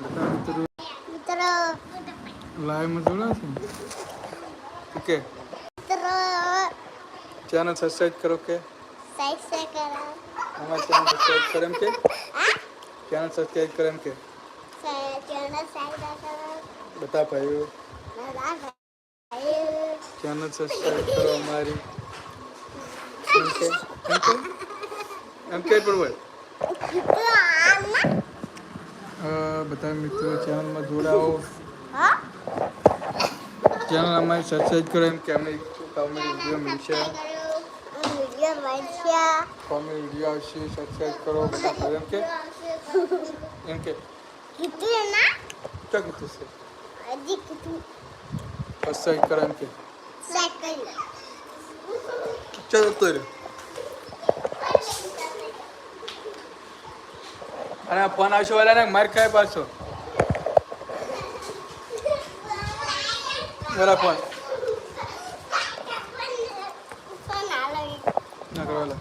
મિત્રો. મિત્રો લાઈવમાં જોડા છે? તો કે? મિત્રો. ચેનલ સબસ્ક્રાઇબ કરો કે? સબસ્ક્રાઇબ કરો. અમારી ચેનલ સબસ્ક્રાઇબ કરો એમ કે? ચેનલ સબસ્ક્રાઇબ કરો એમ કે? ચેનલ સબસ્ક્રાઇબ કરો. બધા ભાઈઓ. ભાઈ ચેનલ સબસ્ક્રાઇબ કરો અમારી. એમ કે? એમ કે? એમ કે અ, બધા મિત્રો ચેનલમાં જોડાઓ હા ચેનલ અમારી સબસ્ક્રાઈબ કરો એમ કે અમને કોમેડી વીડિયો મળશે વિડિયો મળશે કોમેડી વીડિયો આવશે સબસ્ક્રાઈબ કરો બધા ભાઈઓ એમ કે એમ કે કીધું ના ક્યાં કીધું છે હજી કીધું સબસ્ક્રાઈબ કરો એમ કે સેકન્ડ ચાલો તો રહ્યો અને ફોન આવશે વાળા ને માર ખાય પાછો. વાળા ફોન. ના કરો વાળા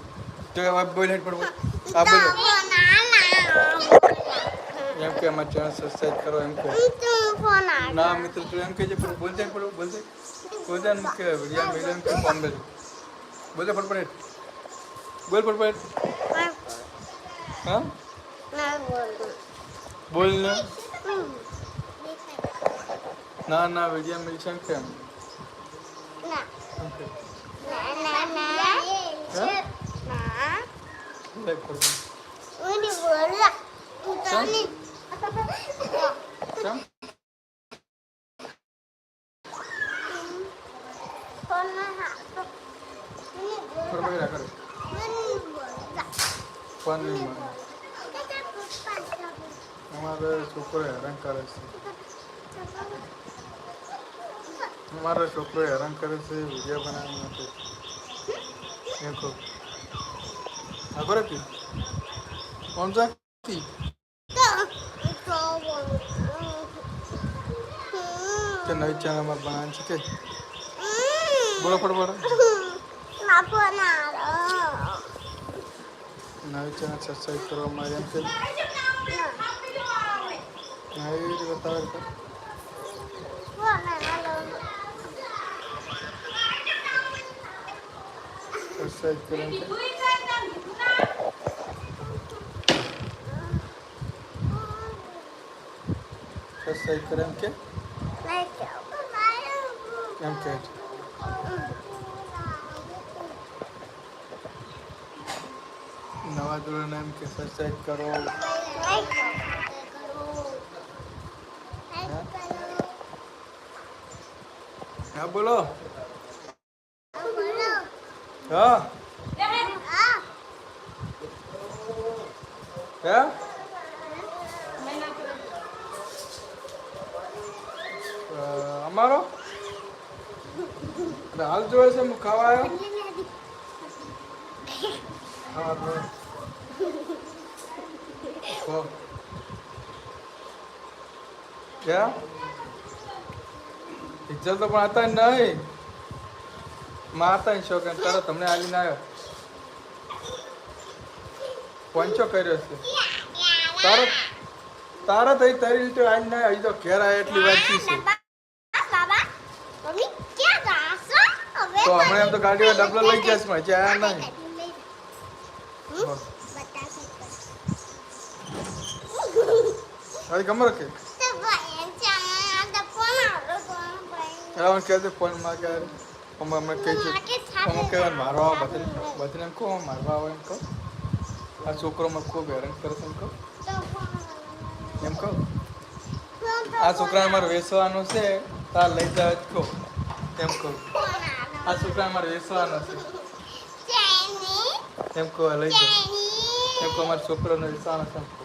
જો આ બોલ હેડ પડવો આ બોલો. એમ કે અમારી ચેનલ કરો એમ કે. ના મિત્ર તું એમ કહેજે પણ બોલજે ને પડવો બોલજે. બોલજે ને કે વીડિયો મેળે એમ કે ફોન બેજો બોલજે ફટફટ બોલ ફટફટ હા? બોલ બોલ ને ના ના વિડિયા મિલ છે કેમ? ના. ના ના ના? ના. લાઈક કરજો ઉની બોલા. ઉતાની કેમ? ફોન ના હા ઉની ફટફટ બોલા રાખો ઉની બોલા ફોન નહીં મળે અમારો છોકરો હેરાન કરે છે અમારો છોકરો હેરાન કરે છે વીડિયો બનાવવા માટે એમ કહું ખબર હતી કોણ છે કી? કે નવી ચેનલમાં બનાવવાની છે કે બોલો ફટફટ નવી ચેનલ સબસ્ક્રાઈબ કરવા મારી એમ કે નવી રીતે બતાવે તો સબસ્ક્રાઈબ કરે એમ કે સબસ્ક્રાઈબ કરે એમ કે એમ કે નવા ધોરણ એમ કે સબસ્ક્રાઈબ કરો હા બોલો. હા. હે? અમારો? હાલ જોવે છે હું ખાવા આવ્યો હા ક્યાં? પિક્ચર તો પણ હતા નહીં. મારતા હતા શોખ તારો તમને આવીને આવ્યો પંચો કર્યો છે. તારો તારા થઈ તારી રીતે આલી ના આવી તો ઘેર આવ્યા એટલી વાંચી છે? તો હમણાં એમ તો ગાડીમાં ડબલો લઈ ગયા છે હજી આયા નહીં. હવે ગમે કે મને કહે ફોનમાં કે અમે કહી છે અમે કહેવાય મારવા આવે બધાને બધાને એમ કહો મારવા આવે એમ કહો આ છોકરો મને ખૂબ હેરાન કરે છે એમ કહો એમ કહો આ છોકરાને મારે વેચવાનું છે તાર લઈ જાવ જ કહો એમ કહો આ છોકરાને મારે વેચવાનો છે એમ કહો લઈ જાવ એમ કહો મારા છોકરાને વેચવાનો છે એમ કહો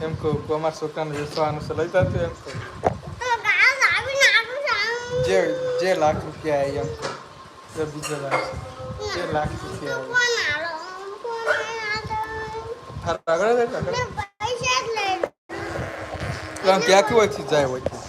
એમ કહું કે અમારા છોકરાને વેચવાનું છે લઈ જતું એમ કહું. જે જે લાખ રૂપિયા આવે એમ જે બીજો લાખ જે લાખ રૂપિયા આવે આગળ આગળ આમ ક્યાં હોય જાય હોય